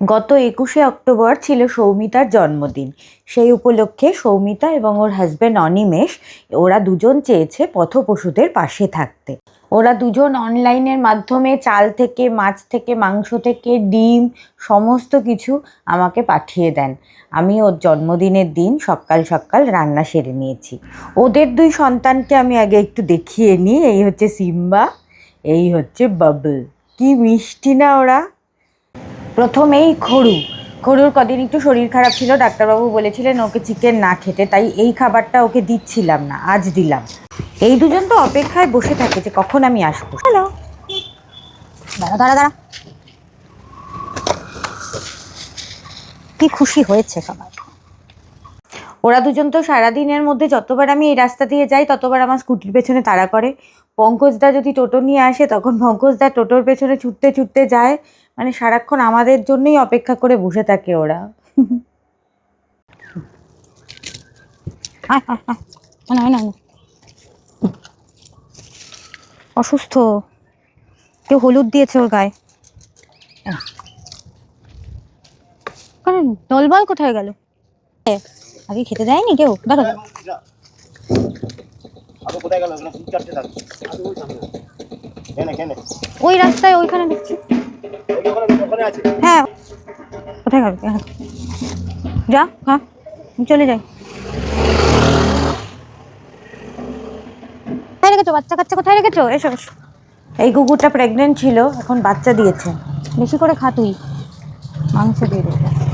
গত একুশে অক্টোবর ছিল সৌমিতার জন্মদিন। সেই উপলক্ষে সৌমিতা এবং ওর হাজব্যান্ড অনিমেষ, ওরা দুজন চেয়েছে পথপশুদের পাশে থাকতে। ওরা দুজন অনলাইনের মাধ্যমে চাল থেকে, মাছ থেকে, মাংস থেকে, ডিম, সমস্ত কিছু আমাকে পাঠিয়ে দেন। আমি ওর জন্মদিনের দিন সকাল সকাল রান্না সেরে নিয়েছি। ওদের দুই সন্তানকে আমি আগে একটু দেখিয়ে নিই। এই হচ্ছে সিম্বা, এই হচ্ছে বাবল। কি মিষ্টি না ওরা! প্রথমেই খড়ু খড়ুর কদিন একটু শরীর খারাপ ছিল, ডাক্তারবাবু বলেছিলেন ওকে চিকেন না খেতে, তাই এই খাবারটা ওকে দিচ্ছিলাম না, আজ দিলাম। এই দুজন তো অপেক্ষায় বসে থাকে যে কখন আমি আসব। হ্যালো। দাঁড়া দাঁড়া দাঁড়া। কি খুশি হয়েছে সবাই। ওরা দুজন তো সারাদিনের মধ্যে যতবার আমি এই রাস্তা দিয়ে যাই ততবার আমার স্কুটির পেছনে তাড়া করে। পঙ্কজদা যদি টোটো নিয়ে আসে তখন পঙ্কজদা টোটোর পেছনে ছুটতে ছুটতে যায়। মানে সারাক্ষণ আমাদের জন্যই অপেক্ষা করে বসে থাকে ওরা। অসুস্থ। কেউ হলুদ দিয়েছে ওর গায়ে। কারণ দলবল কোথায় গেল? আগে খেতে দেয়নি কেউ? দেখো থাকবে আরও ওই সামনে। কেনে কেনে ওই রাস্তায় ওইখানে দেখছি। হ্যাঁ। কোথায় খাবি হ্যাঁ। যা হ্যাঁ চলে যাই। কোথায় রেখেছো? বাচ্চা কাচ্চা কোথায় রেখেছো? এসো এসো। এই কুকুরটা প্রেগনেন্ট ছিল এখন বাচ্চা দিয়েছে। বেশি করে খা তুই। মাংস দিয়ে দেবে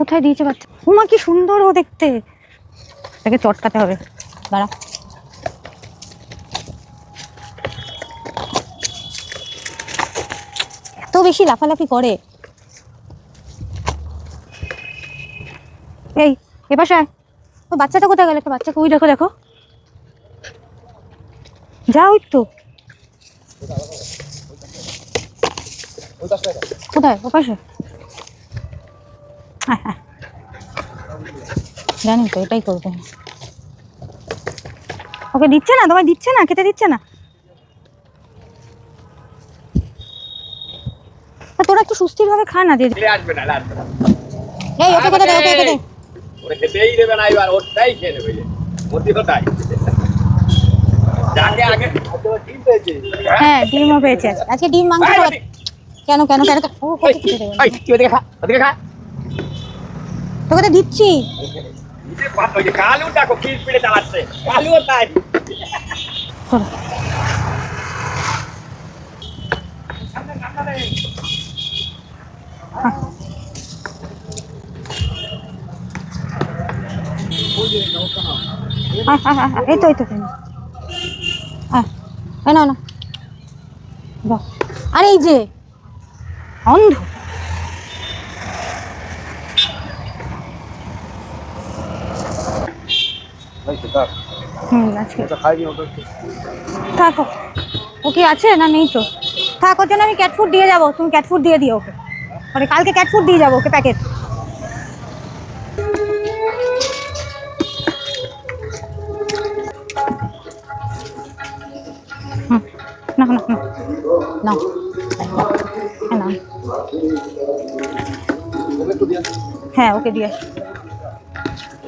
কোথায় দিয়েছে বাচ্চা? উমা, কি সুন্দর ও দেখতে। তাকে চটকাতে হবে। দাঁড়া। এত বেশি লাফালাফি করে। এই, এ আয়। ও বাচ্চাটা কোথায় গেল? একটা বাচ্চাকে ওই দেখো দেখো। যা ওই তো। কোথায়? ও পাশে। জানি তো এটাই করবে। ওকে দিচ্ছে না? তোমায় দিচ্ছে না? খেতে দিচ্ছে না? তোরা একটু সুস্থিরভাবে খা না দিদি খেলে আসবে না এই ওকে খেতে দে ওকে খেতে ওরে খেতেই দেবে না এবার ওটাই খেয়ে নেবে। যে মতি ওটাই যাকে আগে পেয়েছে। হ্যাঁ ডিমও পেয়েছে। আজকে। আজকে ডিম মাংস কেন কেন কেন? কেন? ও খেতে খেতে দেবে। ওই, কি ওদিকে খা ওদিকে খা। তোকে তো দিচ্ছি। নিজে পাত কালু দেখো কি স্পিডে চালাচ্ছে। কালুও তাই। চলো। আয়, আয়, আয়, আয়, এই তো এই তো আয়, নাও না। আরে এই যে অন্ধ ওই তো থাক হুম আজকে। থাকো। ও কি আছে না নেই তো? থাক ওর জন্য আমি ক্যাট ফুড দিয়ে যাব। তুমি ক্যাট ফুড দিয়ে দিও ওকে। মানে কালকে ক্যাট ফুড দিয়ে যাব ওকে প্যাকেট না না না নাও। হ্যাঁ ওকে দিয়ে হ্যাঁ ওকে দিয়ে আসো।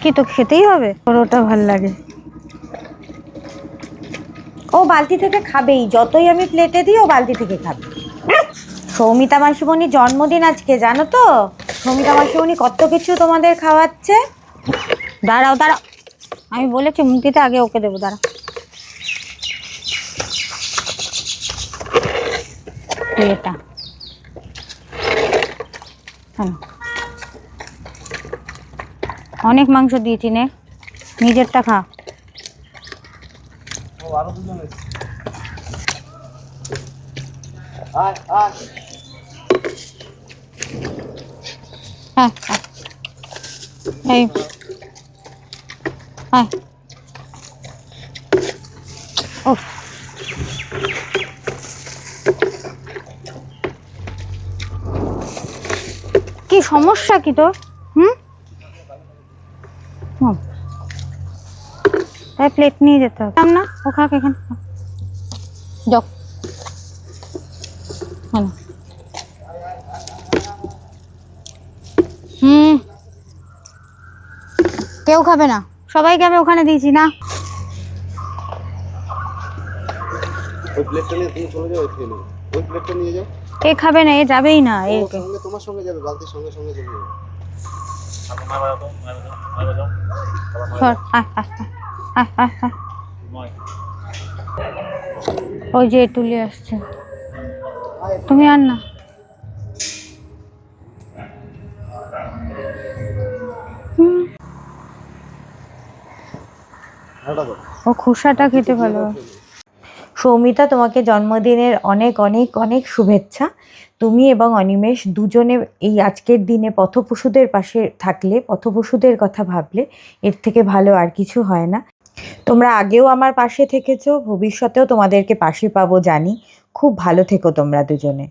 কি তো খেতেই হবে? ওর ওটা ভালো লাগে। ও বালতি থেকে খাবেই যতই আমি প্লেটে দিই ও বালতি থেকে খাবে। সৌমিতা মাসিমণির জন্মদিন আজকে জানো তো? সৌমিতা মাসিমণি কত কিছু তোমাদের খাওয়াচ্ছে? দাঁড়াও দাঁড়াও। আমি বলেছি মুখ আগে ওকে দেবো দাঁড়াও। এই এটা হ্যাঁ অনেক মাংস দিয়েছি নে। নিজেরটা খা। হ্যাঁ হ্যাঁ। এই। হ্যাঁ। কি সমস্যা কি তোর? হুম? প্লেট নিয়ে যেতে হবে। না ও খাক এখানে। যাও। হুম। কেউ খাবে না। সবাইকে আমি ওখানে দিয়েছি না? ওই প্লেটটা নিয়ে তুমি চলে যাও খেয়ে ওই প্লেটটা নিয়ে যাও। এ খাবে না এ যাবেই না এ তোমার সঙ্গে যাবে বালতির সঙ্গে সঙ্গে চলে যাবে। ওই যে তুলে আসছে। তুমি আর না। ও খোসাটা খেতে ভালো সৌমিতা, তোমাকে জন্মদিনের অনেক অনেক অনেক শুভেচ্ছা। তুমি এবং অনিমেষ দুজনে এই আজকের দিনে পথপশুদের পাশে থাকলে, পথপশুদের কথা ভাবলে, এর থেকে ভালো আর কিছু হয় না। তোমরা আগেও আমার পাশে থেকেছো, ভবিষ্যতেও তোমাদেরকে পাশে পাবো জানি। খুব ভালো থেকো তোমরা দুজনে।